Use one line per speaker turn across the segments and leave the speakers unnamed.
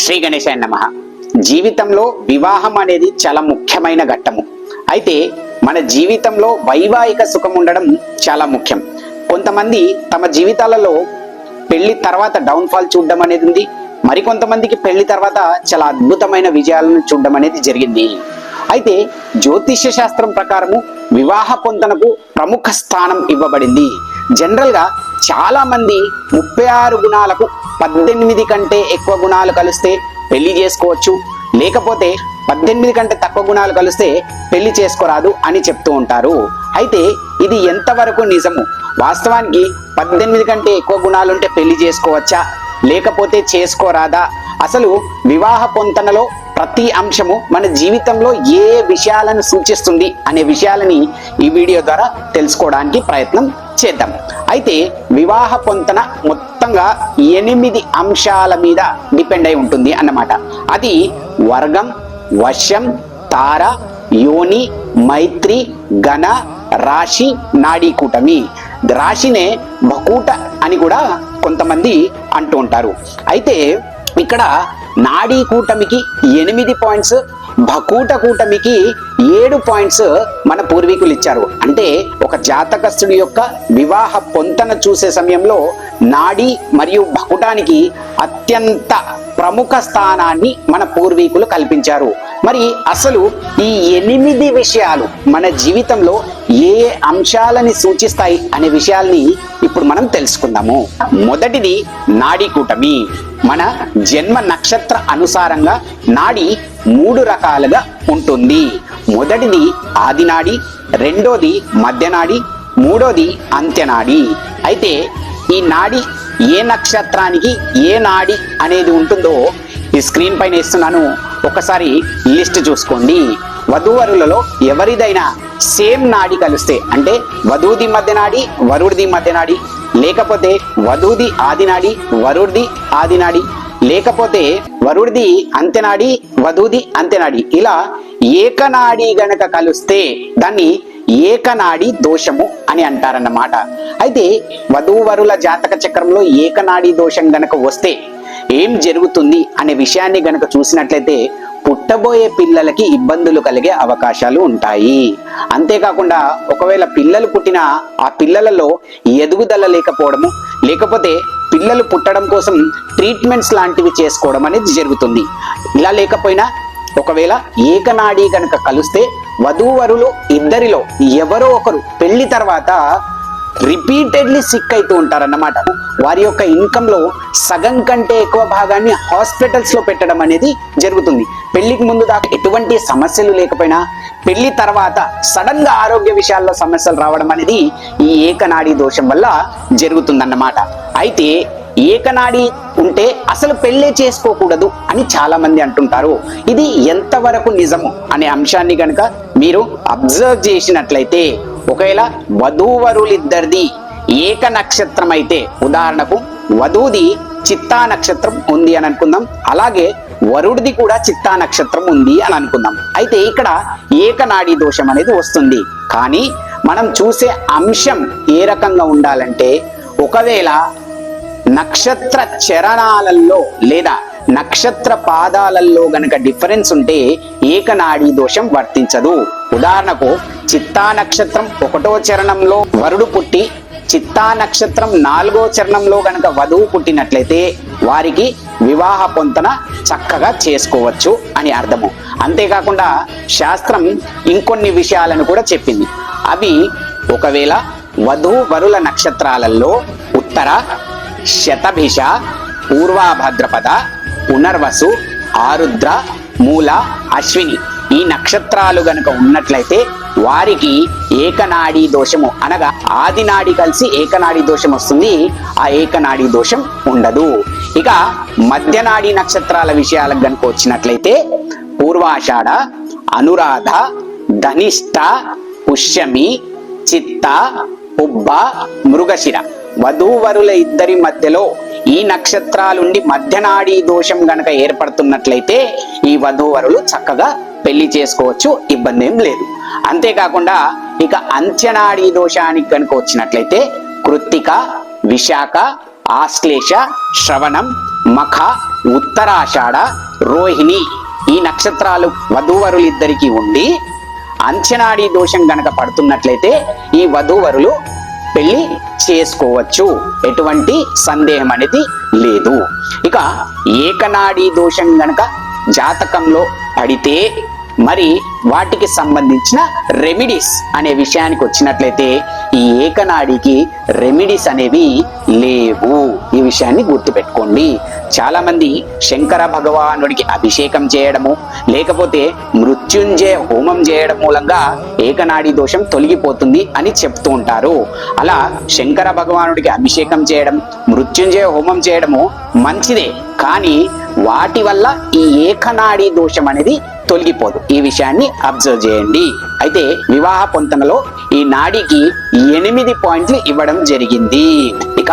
శ్రీ గణేశాయ నమ. జీవితంలో వివాహం అనేది చాలా ముఖ్యమైన ఘట్టము. అయితే మన జీవితంలో వైవాహిక సుఖం ఉండడం చాలా ముఖ్యం. కొంతమంది తమ జీవితాలలో పెళ్ళి తర్వాత డౌన్ ఫాల్ చూడడం అనేది ఉంది. మరికొంతమందికి పెళ్ళి తర్వాత చాలా అద్భుతమైన విజయాలను చూడడం అనేది జరిగింది. అయితే జ్యోతిష్య శాస్త్రం ప్రకారము వివాహ పొంతనకు ప్రముఖ స్థానం ఇవ్వబడింది. జనరల్గా చాలామంది ముప్పై ఆరు గుణాలకు పద్దెనిమిది కంటే ఎక్కువ గుణాలు కలిస్తే పెళ్ళి చేసుకోవచ్చు. లేకపోతే పద్దెనిమిది కంటే తక్కువ గుణాలు కలిస్తే పెళ్ళి చేసుకోరాదు అని చెప్తూ ఉంటారు. అయితే ఇది ఎంతవరకు నిజము? వాస్తవానికి పద్దెనిమిది కంటే ఎక్కువ గుణాలుంటే పెళ్ళి చేసుకోవచ్చా? లేకపోతే చేసుకోరాదా? అసలు వివాహ పొంతనలో ప్రతి అంశము మన జీవితంలో ఏ విషయాలను సూచిస్తుంది అనే విషయాలని ఈ వీడియో ద్వారా తెలుసుకోవడానికి ప్రయత్నం చేద్దాం. అయితే వివాహ పొంతన మొత్తంగా ఎనిమిది అంశాల మీద డిపెండ్ అయి ఉంటుంది అన్నమాట. అది వర్గం వశం తార యోని మైత్రి గణ రాశి నాడీ కూటమి. రాశినే బకూట అని కూడా కొంతమంది అంటూ ఉంటారు. అయితే ఇక్కడ నాడీ కూటమికి ఎనిమిది పాయింట్స్ భకూట కూటమికి ఏడు పాయింట్స్ మన పూర్వీకులు ఇచ్చారు. అంటే ఒక జాతకస్తుడి యొక్క వివాహ పొంతన చూసే సమయంలో నాడి మరియు భకుటానికి అత్యంత ప్రముఖ స్థానాన్ని మన పూర్వీకులు కల్పించారు. మరి అసలు ఈ ఎనిమిది విషయాలు మన జీవితంలో ఏ అంశాలని సూచిస్తాయి అనే విషయాల్ని ఇప్పుడు మనం తెలుసుకుందాము. మొదటిది నాడీ కూటమి. మన జన్మ నక్షత్ర అనుసారంగా నాడి మూడు రకాలుగా ఉంటుంది. మొదటిది ఆదినాడి రెండోది మధ్యనాడి మూడోది అంత్యనాడి. అయితే ఈ నాడి ఏ నక్షత్రానికి ఏ నాడి అనేది ఉంటుందో ఈ స్క్రీన్ పైన ఇస్తున్నాను. ఒకసారి లిస్ట్ చూసుకోండి. వధూవరులలో ఎవరిదైనా సేమ్ నాడి కలిస్తే అంటే వధువుది మధ్య నాడి వరుడిది మధ్య నాడి లేకపోతే వధువుది ఆదినాడి వరుడిది ఆదినాడి లేకపోతే వరుడిది అంత్యనాడి వధువుది అంతెనాడి. ఇలా ఏకనాడి గనక కలిస్తే దాన్ని ఏకనాడి దోషము అని అంటారన్నమాట. అయితే వధూవరుల జాతక చక్రంలో ఏకనాడి దోషం గనక వస్తే ఏం జరుగుతుంది అనే విషయాన్ని గనక చూసినట్లయితే పుట్టబోయే పిల్లలకి ఇబ్బందులు కలిగే అవకాశాలు ఉంటాయి. అంతేకాకుండా ఒకవేళ పిల్లలు పుట్టిన ఆ పిల్లలలో ఎదుగుదల లేకపోవడము లేకపోతే పిల్లలు పుట్టడం కోసం ట్రీట్మెంట్స్ లాంటివి చేసుకోవడం అనేది జరుగుతుంది. ఇలా లేకపోయినా ఒకవేళ ఏకనాడి కనుక కలిస్తే వధూవరులు ఇద్దరిలో ఎవరో ఒకరు పెళ్ళి తర్వాత రిపీటెడ్లీ సిక్ అవుతూ ఉంటారన్నమాట. వారి యొక్క ఇన్కంలో సగం కంటే ఎక్కువ భాగాన్ని హాస్పిటల్స్లో పెట్టడం అనేది జరుగుతుంది. పెళ్ళికి ముందు దాకా ఎటువంటి సమస్యలు లేకపోయినా పెళ్ళి తర్వాత సడన్గా ఆరోగ్య విషయాల్లో సమస్యలు రావడం అనేది ఈ ఏకనాడి దోషం వల్ల జరుగుతుందన్నమాట. అయితే ఏకనాడి ఉంటే అసలు పెళ్ళే చేసుకోకూడదు అని చాలా మంది అంటుంటారు. ఇది ఎంతవరకు నిజము అనే అంశాన్ని కనుక మీరు అబ్జర్వ్ చేసినట్లయితే ఒకవేళ వధూవరులిద్దరిది ఏక నక్షత్రం అయితే ఉదాహరణకు వధూది చిత్తా నక్షత్రం ఉంది అని అనుకుందాం అలాగే వరుడిది కూడా చిత్తా నక్షత్రం ఉంది అని అనుకుందాం. అయితే ఇక్కడ ఏకనాడి దోషం అనేది వస్తుంది. కానీ మనం చూసే అంశం ఏ రకంగా ఉండాలంటే ఒకవేళ నక్షత్ర చరణాలలో లేదా నక్షత్ర పాదాలలో గనక డిఫరెన్స్ ఉంటే ఏకనాడీ దోషం వర్తించదు. ఉదాహరణకు చిత్తా నక్షత్రం ఒకటో చరణంలో వరుడు పుట్టి చిత్తా నక్షత్రం నాలుగో చరణంలో గనక వధువు పుట్టినట్లయితే వారికి వివాహ పొంతన చక్కగా చేసుకోవచ్చు అని అర్థము. అంతేకాకుండా శాస్త్రం ఇంకొన్ని విషయాలను కూడా చెప్పింది. అవి ఒకవేళ వధువు వరుల నక్షత్రాలలో ఉత్తర శతభిష పూర్వాభద్రపద పునర్వసు ఆరుద్ర మూల అశ్విని ఈ నక్షత్రాలు గనుక ఉన్నట్లయితే వారికి ఏకనాడీ దోషము అనగా ఆదినాడి కలిసి ఏకనాడీ దోషం వస్తుంది. ఆ ఏకనాడీ దోషం ఉండదు. ఇక మధ్యనాడి నక్షత్రాల విషయాలకు గనుక వచ్చినట్లయితే పూర్వాషాఢ అనురాధ ధనిష్ట పుష్యమి చిత్త ఉబ్బ మృగశిర. వధూవరుల ఇద్దరి మధ్యలో ఈ నక్షత్రాలుండి మధ్యనాడీ దోషం గనక ఏర్పడుతున్నట్లయితే ఈ వధూవరులు చక్కగా పెళ్ళి చేసుకోవచ్చు ఇబ్బంది ఏం లేదు. అంతేకాకుండా ఇక అంత్యనాడి దోషానికి కనుక వచ్చినట్లయితే కృత్తిక విశాఖ ఆశ్లేష శ్రవణం మఖ ఉత్తరాషాఢ రోహిణి ఈ నక్షత్రాలు వధూవరులిద్దరికీ ఉండి అంచనాడి దోషం గనక పడుతున్నట్లయితే ఈ వధూవరులు పెళ్ళి చేసుకోవచ్చు. ఎటువంటి సందేహం అనేది లేదు. ఇక ఏకనాడీ దోషం గనక జాతకంలో పడితే మరి వాటికి సంబంధించిన రెమిడీస్ అనే విషయానికి వచ్చినట్లయితే ఈ ఏకనాడికి రెమిడీస్ అనేవి లేవు. ఈ విషయాన్ని గుర్తుపెట్టుకోండి. చాలా మంది శంకర భగవానుడికి అభిషేకం చేయడము లేకపోతే మృత్యుంజయ హోమం చేయడం మూలంగా ఏకనాడి దోషం తొలగిపోతుంది అని చెప్తూ ఉంటారు. అలా శంకర భగవానుడికి అభిషేకం చేయడం మృత్యుంజయ హోమం చేయడము మంచిదే. కానీ వాటి వల్ల ఈ ఏకనాడి దోషం అనేది తొలగిపోదు. ఈ విషయాన్ని అబ్జర్వ్ చేయండి. అయితే వివాహ పొంతనలో ఈ నాడికి ఎనిమిది పాయింట్లు ఇవ్వడం జరిగింది. ఇక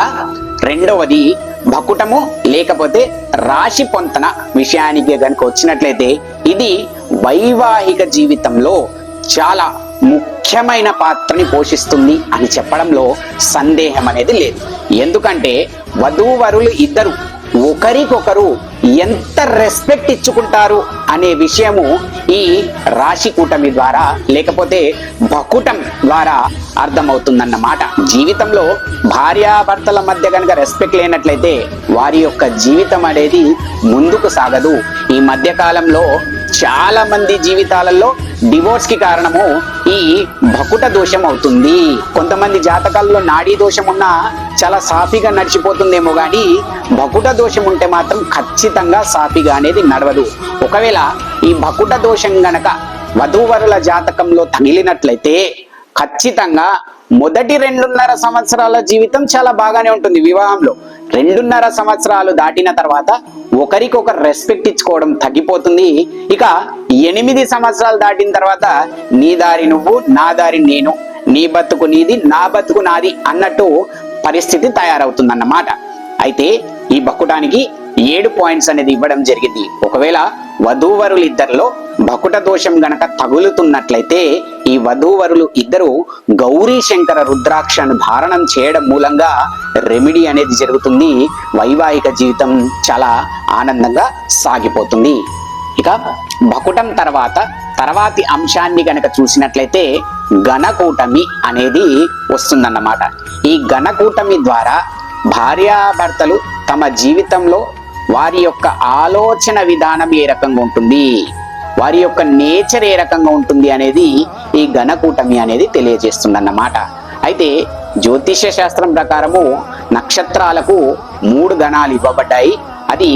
రెండవది భకుటము లేకపోతే రాశి పొంతన విషయానికి కనుక వచ్చినట్లయితే ఇది వైవాహిక జీవితంలో చాలా ముఖ్యమైన పాత్రని పోషిస్తుంది అని చెప్పడంలో సందేహం అనేది లేదు. ఎందుకంటే వధూవరులు ఇద్దరు ఒకరికొకరు ఎంత రెస్పెక్ట్ ఇచ్చుకుంటారు అనే విషయము ఈ రాశి కూటమి ద్వారా లేకపోతే భకుటం ద్వారా అర్థమవుతుందన్నమాట. జీవితంలో భార్యాభర్తల మధ్య కనుక రెస్పెక్ట్ లేనట్లయితే వారి యొక్క జీవితం అనేది ముందుకు సాగదు. ఈ మధ్య కాలంలో చాలా మంది జీవితాలలో డివోర్స్కి కారణము ఈ భకుట దోషం అవుతుంది. కొంతమంది జాతకాల్లో నాడీ దోషం ఉన్నా చాలా సాఫీగా నడిచిపోతుందేమో కానీ భకుట దోషం ఉంటే మాత్రం ఖచ్చితంగా సాఫీగా అనేది నడవదు. ఒకవేళ ఈ భకుట దోషం గనక వధూవరుల జాతకంలో తగిలినట్లయితే ఖచ్చితంగా మొదటి రెండున్నర సంవత్సరాల జీవితం చాలా బాగానే ఉంటుంది వివాహంలో. రెండున్నర సంవత్సరాలు దాటిన తర్వాత ఒకరికొకరు రెస్పెక్ట్ ఇచ్చుకోవడం తగ్గిపోతుంది. ఇక ఎనిమిది సంవత్సరాలు దాటిన తర్వాత నీ దారి నువ్వు నా దారి నేను నీ బతుకు నీది నా బతుకు నాది అన్నట్టు పరిస్థితి తయారవుతుందన్నమాట. అయితే ఈ బక్కుటానికి ఏడు పాయింట్స్ అనేది ఇవ్వడం జరిగింది. ఒకవేళ వధూవరులు ఇద్దరిలో భకుట దోషం గనక తగులుతున్నట్లయితే ఈ వధూవరులు ఇద్దరు గౌరీ శంకర రుద్రాక్షను ధారణం చేయడం మూలంగా రెమిడీ అనేది జరుగుతుంది. వైవాహిక జీవితం చాలా ఆనందంగా సాగిపోతుంది. ఇక భకుటం తర్వాత తర్వాతి అంశాన్ని గనక చూసినట్లయితే గణకూటమి అనేది వస్తుందన్నమాట. ఈ గణకూటమి ద్వారా భార్యాభర్తలు తమ జీవితంలో వారి యొక్క ఆలోచన విధానం ఏ రకంగా ఉంటుంది? వారి యొక్క నేచర్ ఏ రకంగా ఉంటుంది అనేది ఈ గణకూటమి అనేది తెలియజేస్తుందన్నమాట. అయితే జ్యోతిష్య శాస్త్రం ప్రకారము నక్షత్రాలకు మూడు గణాలు ఇవ్వబడ్డాయి. అది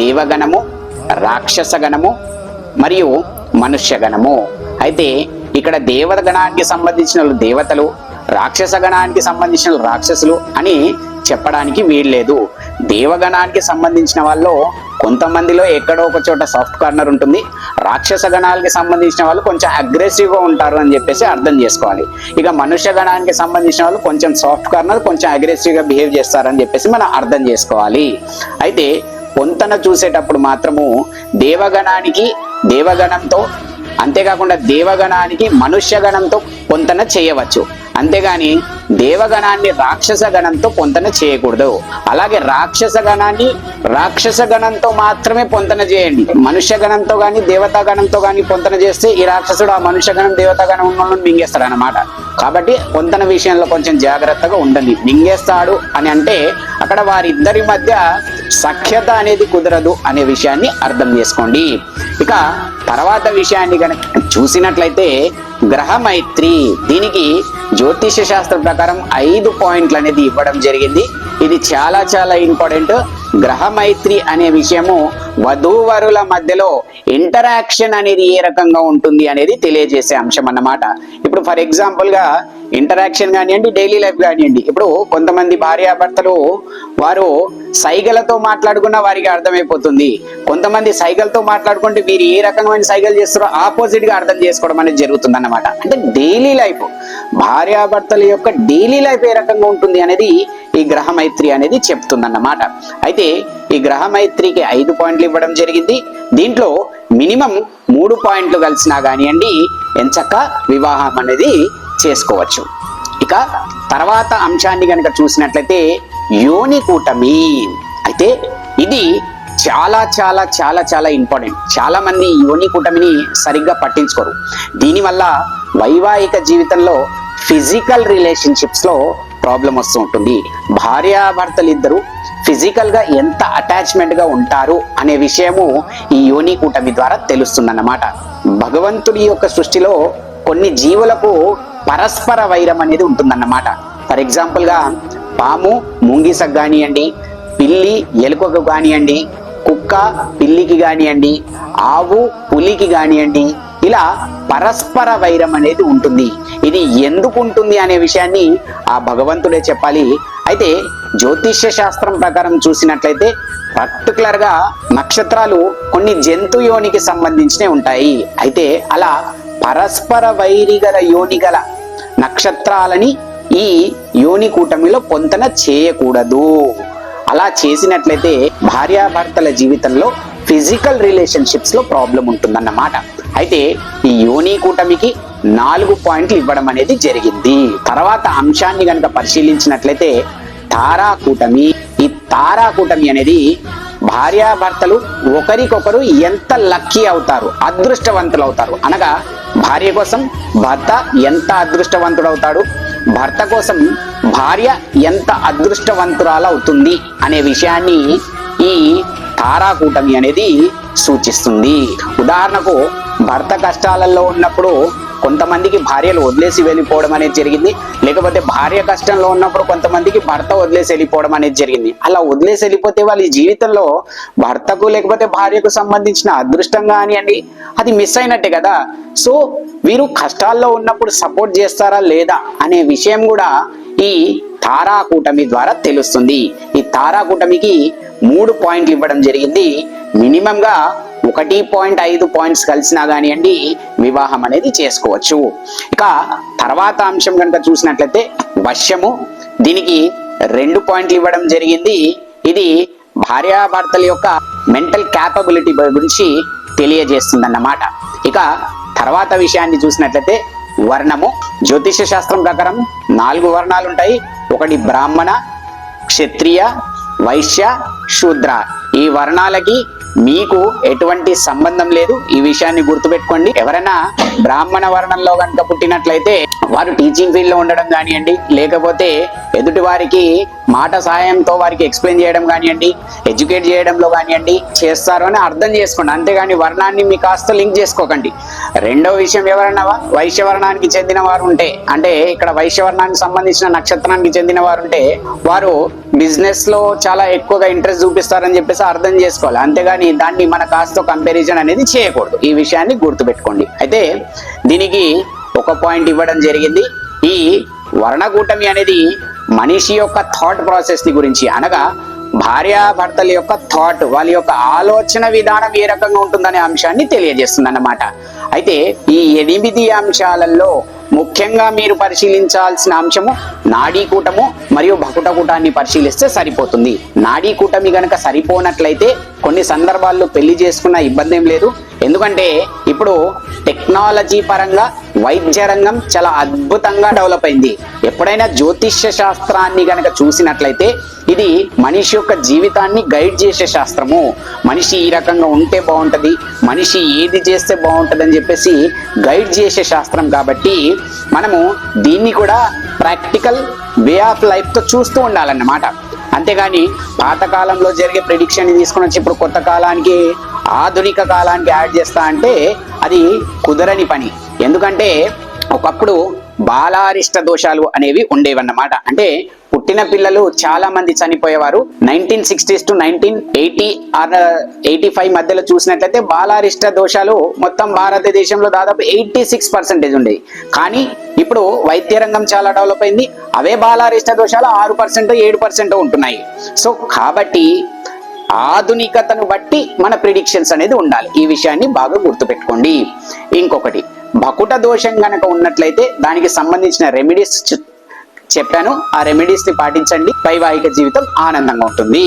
దేవగణము రాక్షస గణము మరియు మనుష్య గణము. అయితే ఇక్కడ దేవగణానికి సంబంధించిన దేవతలు రాక్షస గణానికి సంబంధించిన రాక్షసులు అని చెప్పడానికి వీల్లేదు. దేవగణానికి సంబంధించిన వాళ్ళు కొంతమందిలో ఎక్కడో ఒక చోట సాఫ్ట్ కార్నర్ ఉంటుంది. రాక్షస గణాలకి సంబంధించిన వాళ్ళు కొంచెం అగ్రెసివ్గా ఉంటారు అని చెప్పేసి అర్థం చేసుకోవాలి. ఇక మనుష్య గణానికి సంబంధించిన వాళ్ళు కొంచెం సాఫ్ట్ కార్నర్ కొంచెం అగ్రెసివ్గా బిహేవ్ చేస్తారని చెప్పేసి మనం అర్థం చేసుకోవాలి. అయితే పొంతన చూసేటప్పుడు మాత్రము దేవగణానికి దేవగణంతో అంతేకాకుండా దేవగణానికి మనుష్య గణంతో పొంతన చేయవచ్చు. అంతేగాని దేవగణాన్ని రాక్షస గణంతో పొంతన చేయకూడదు. అలాగే రాక్షస గణాన్ని రాక్షస గణంతో మాత్రమే పొంతన చేయండి. మనుష్య గణంతో గాని దేవతా గణంతో గాని పొంతన చేస్తే ఈ రాక్షసుడు ఆ మనుష్య గణం దేవతా గణం ఉన్న మింగేస్తాడు అనమాట కాబట్టి పొంతన విషయంలో కొంచెం జాగ్రత్తగా ఉండండి. మింగేస్తాడు అని అంటే అక్కడ వారిద్దరి మధ్య సఖ్యత అనేది కుదరదు అనే విషయాన్ని అర్థం చేసుకోండి. ఇక తర్వాత విషయాన్ని కనుక చూసినట్లయితే గ్రహమైత్రి దీనికి జ్యోతిష శాస్త్రం ప్రకారం ఐదు పాయింట్లు అనేది ఇవ్వడం జరిగింది. ఇది చాలా చాలా ఇంపార్టెంట్. గ్రహమైత్రి అనే విషయము వధూవరుల మధ్యలో ఇంటరాక్షన్ అనేది ఏ రకంగా ఉంటుంది అనేది తెలియజేసే అంశం అన్నమాట. ఇప్పుడు ఫర్ ఎగ్జాంపుల్గా ఇంటరాక్షన్ కానివ్వండి డైలీ లైఫ్ కానివ్వండి. ఇప్పుడు కొంతమంది భార్యాభర్తలు వారు సైగలతో మాట్లాడుకున్న వారికి అర్థమైపోతుంది. కొంతమంది సైగలతో మాట్లాడుకుంటే వీరు ఏ రకమైన సైగలు చేస్తారో ఆపోజిట్గా అర్థం చేసుకోవడం అనేది జరుగుతుంది అన్నమాట అంటే డైలీ లైఫ్ భార్యాభర్తల యొక్క డైలీ లైఫ్ ఏ రకంగా ఉంటుంది అనేది ఈ గ్రహమైత్రి అనేది చెప్తుందన్నమాట. అయితే ఈ గ్రహమైత్రికి ఐదు పాయింట్లు ఇవ్వడం జరిగింది. దీంట్లో మినిమం మూడు పాయింట్లు కలిసినా కానివ్వండి ఎంచక్క వివాహం అనేది చేసుకోవచ్చు. ఇక తర్వాత అంశాన్ని కనుక చూసినట్లయితే యోని కూటమి. అయితే ఇది చాలా చాలా చాలా చాలా ఇంపార్టెంట్ చాలా మంది యోని కూటమిని సరిగ్గా పట్టించుకోరు. దీనివల్ల వైవాహిక జీవితంలో ఫిజికల్ రిలేషన్షిప్స్లో ప్రాబ్లం వస్తూ ఉంటుంది. భార్యాభర్తలు ఇద్దరు ఫిజికల్గా ఎంత అటాచ్మెంట్గా ఉంటారు అనే విషయము ఈ యోని కూటమి ద్వారా తెలుస్తుందన్నమాట. భగవంతుడి యొక్క సృష్టిలో కొన్ని జీవులకు పరస్పర వైరం అనేది ఉంటుందన్నమాట. ఫర్ ఎగ్జాంపుల్గా పాము ముంగిసకు కానివ్వండి పిల్లి ఎలుకకు కానివ్వండి కుక్క పిల్లికి కానివ్వండి ఆవు పులికి కానివ్వండి ఇలా పరస్పర వైరం అనేది ఉంటుంది. ఇది ఎందుకు ఉంటుంది అనే విషయాన్ని ఆ భగవంతుడే చెప్పాలి. అయితే జ్యోతిష్య శాస్త్రం ప్రకారం చూసినట్లయితే పర్టికులర్గా నక్షత్రాలు కొన్ని జంతు యోనికి సంబంధించినవి ఉంటాయి. అయితే అలా పరస్పర వైరి గల యోని గల నక్షత్రాలని ఈ యోని కూటమిలో పొంతన చేయకూడదు. అలా చేసినట్లయితే భార్యాభర్తల జీవితంలో ఫిజికల్ రిలేషన్షిప్స్లో ప్రాబ్లం ఉంటుందన్నమాట. అయితే ఈ యోని కూటమికి నాలుగు పాయింట్లు ఇవ్వడం అనేది జరిగింది. తర్వాత అంశాన్ని గనక పరిశీలించినట్లయితే తారా కూటమి ఈ తారా కూటమి అనేది భార్యాభర్తలు ఒకరికొకరు ఎంత లక్కీ అవుతారు అదృష్టవంతులు అవుతారు. అనగా భార్య కోసం భర్త ఎంత అదృష్టవంతుడు అవుతాడు భర్త కోసం భార్య ఎంత అదృష్టవంతురాలు అవుతుంది అనే విషయాన్ని ఈ తారాకూటమి అనేది సూచిస్తుంది. ఉదాహరణకు భర్త కష్టాలలో ఉన్నప్పుడు కొంతమందికి భార్యలు వదిలేసి వెళ్ళిపోవడం అనేది జరిగింది. లేకపోతే భార్య కష్టంలో ఉన్నప్పుడు కొంతమందికి భర్త వదిలేసి వెళ్ళిపోవడం అనేది జరిగింది. అలా వదిలేసి వెళ్ళిపోతే వాళ్ళ జీవితంలో భర్తకు లేకపోతే భార్యకు సంబంధించిన అదృష్టం కానివ్వండి అది మిస్ అయినట్టే కదా. సో వీరు కష్టాల్లో ఉన్నప్పుడు సపోర్ట్ చేస్తారా లేదా అనే విషయం కూడా ఈ తారా కూటమి ద్వారా తెలుస్తుంది. ఈ తారా కూటమికి మూడు పాయింట్లు ఇవ్వడం జరిగింది. మినిమం గా ఒకటి పాయింట్ ఐదు పాయింట్స్ కలిసినా కానివ్వండి వివాహం అనేది చేసుకోవచ్చు. ఇక తర్వాత అంశం కనుక చూసినట్లయితే వశ్యము. దీనికి రెండు పాయింట్లు ఇవ్వడం జరిగింది. ఇది భార్యాభర్తల యొక్క మెంటల్ క్యాపబిలిటీ గురించి తెలియజేస్తుందన్నమాట. ఇక తర్వాత విషయాన్ని చూసినట్లయితే వర్ణము. జ్యోతిష శాస్త్రం ప్రకారం నాలుగు వర్ణాలు ఉంటాయి ఒకటి బ్రాహ్మణ క్షత్రియ వైశ్య శూద్ర. ఈ వర్ణాలకి మీకు ఎటువంటి సంబంధం లేదు. ఈ విషయాన్ని గుర్తుపెట్టుకోండి. ఎవరైనా బ్రాహ్మణ వర్ణంలో కనుక పుట్టినట్లయితే వారు టీచింగ్ ఫీల్డ్లో ఉండడం కానివ్వండి లేకపోతే ఎదుటి వారికి మాట సహాయంతో వారికి ఎక్స్ప్లెయిన్ చేయడం కానివ్వండి ఎడ్యుకేట్ చేయడంలో కానివ్వండి చేస్తారు అని అర్థం చేసుకోండి. అంతేగాని వర్ణాన్ని మీ కాస్త లింక్ చేసుకోకండి. రెండో విషయం ఎవరైనా వైశ్యవర్ణానికి చెందిన వారు ఉంటే అంటే ఇక్కడ వైశ్యవర్ణానికి సంబంధించిన నక్షత్రానికి చెందిన వారు ఉంటే వారు బిజినెస్లో చాలా ఎక్కువగా ఇంట్రెస్ట్ చూపిస్తారని చెప్పేసి అర్థం చేసుకోవాలి. అంతేగాని దాన్ని మన కాస్త కంపారిజన్ అనేది చేయకూడదు. ఈ విషయాన్ని గుర్తుపెట్టుకోండి. అయితే దీనికి ఒక పాయింట్ ఇవ్వడం జరిగింది. ఈ వర్ణకూటమి అనేది మనిషి యొక్క థాట్ ప్రాసెస్ని గురించి అనగా భార్యాభర్తల యొక్క థాట్ వాళ్ళ యొక్క ఆలోచన విధానం ఏ రకంగా ఉంటుందనే అంశాన్ని తెలియజేస్తుంది అన్నమాట అయితే ఈ ఎనిమిది అంశాలలో ముఖ్యంగా మీరు పరిశీలించాల్సిన అంశము నాడీ కూటము మరియు భకుట కూటాన్ని పరిశీలిస్తే సరిపోతుంది. నాడీ కూటమి గనక సరిపోనట్లయితే కొన్ని సందర్భాల్లో పెళ్ళి చేసుకున్న ఇబ్బంది ఏం లేదు. ఎందుకంటే ఇప్పుడు టెక్నాలజీ పరంగా వైద్య రంగం చాలా అద్భుతంగా డెవలప్ అయింది. ఎప్పుడైనా జ్యోతిష్య శాస్త్రాన్ని గనక చూసినట్లయితే ఇది మనిషి యొక్క జీవితాన్ని గైడ్ చేసే శాస్త్రము. మనిషి ఈ రకంగా ఉంటే బాగుంటుంది మనిషి ఏది చేస్తే బాగుంటుంది అని చెప్పేసి గైడ్ చేసే శాస్త్రం కాబట్టి మనము దీన్ని కూడా ప్రాక్టికల్ వే ఆఫ్ లైఫ్తో చూస్తూ ఉండాలన్నమాట. అంతేగాని పాతకాలంలో జరిగే ప్రిడిక్షన్ తీసుకుని వచ్చి ఇప్పుడు కొత్త కాలానికి ఆధునిక కాలానికి యాడ్ చేస్తా అంటే అది కుదరని పని. ఎందుకంటే ఒకప్పుడు బాలారిష్ట దోషాలు అనేవి ఉండేవన్నమాట. అంటే పుట్టిన పిల్లలు చాలా మంది చనిపోయేవారు. Nineteen sixties to nineteen eighty or eighty five మధ్యలో చూసినట్లయితే బాలారిష్ట దోషాలు మొత్తం భారతదేశంలో దాదాపు ఎయిటీ సిక్స్ పర్సెంటేజ్ ఉండేవి కానీ ఇప్పుడు వైద్య రంగం చాలా డెవలప్ అయింది. అవే బాలారిష్ట దోషాలు ఆరు పర్సెంట్ ఏడు పర్సెంట్ ఉంటున్నాయి. సో కాబట్టి ఆధునికతను బట్టి మన ప్రిడిక్షన్స్ అనేది ఉండాలి. ఈ విషయాన్ని బాగా గుర్తుపెట్టుకోండి. ఇంకొకటి భకుట దోషం కనుక ఉన్నట్లయితే దానికి సంబంధించిన రెమెడీస్ చెప్పాను. ఆ రెమెడీస్ని పాటించండి. వైవాహిక జీవితం ఆనందంగా ఉంటుంది.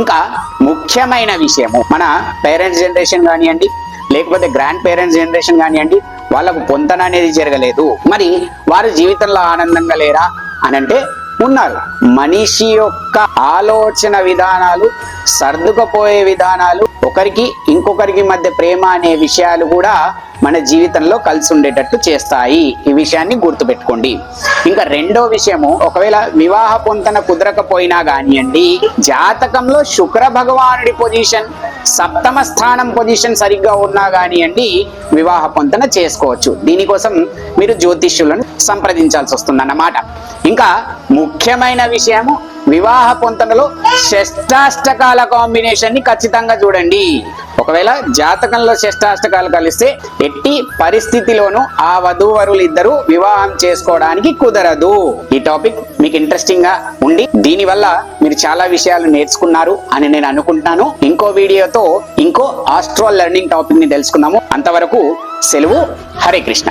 ఇంకా ముఖ్యమైన విషయము మన పేరెంట్స్ జనరేషన్ కానివ్వండి లేకపోతే గ్రాండ్ పేరెంట్స్ జనరేషన్ కానివ్వండి వాళ్ళకు పొంతన అనేది జరగలేదు. మరి వారు జీవితంలో ఆనందంగా లేరా అని అంటే ఉన్నారు. మనిషి యొక్క ఆలోచన విధానాలు సర్దుకుపోయే విధానాలు ఒకరికి ఇంకొకరికి మధ్య ప్రేమ అనే విషయాలు కూడా మన జీవితంలో కలిసి ఉండేటట్టు చేస్తాయి. ఈ విషయాన్ని గుర్తుపెట్టుకోండి. ఇంకా రెండో విషయము ఒకవేళ వివాహ పొంతన కుదరకపోయినా కానివ్వండి జాతకంలో శుక్ర భగవానుడి పొజిషన్ సప్తమ స్థానం పొజిషన్ సరిగ్గా ఉన్నా కానివ్వండి వివాహ పొంతన చేసుకోవచ్చు. దీనికోసం మీరు జ్యోతిష్యులను సంప్రదించాల్సి వస్తుందన్నమాట ఇంకా ముఖ్యమైన విషయము వివాహ పొంతనలో షష్టాష్టకాల కాంబినేషన్ని ఖచ్చితంగా చూడండి. ఒకవేళ జాతకంలో షష్టాష్టకాలు కలిస్తే ఎట్టి పరిస్థితిలోనూ ఆ వధూవరులు ఇద్దరు వివాహం చేసుకోవడానికి కుదరదు. ఈ టాపిక్ మీకు ఇంట్రెస్టింగ్గా ఉండి దీని వల్ల మీరు చాలా విషయాలు నేర్చుకున్నారు అని నేను అనుకుంటున్నాను. ఇంకో వీడియోతో ఇంకో ఆస్ట్రో లెర్నింగ్ టాపిక్ని తెలుసుకుందాము. అంతవరకు సెలవు. హరే కృష్ణ.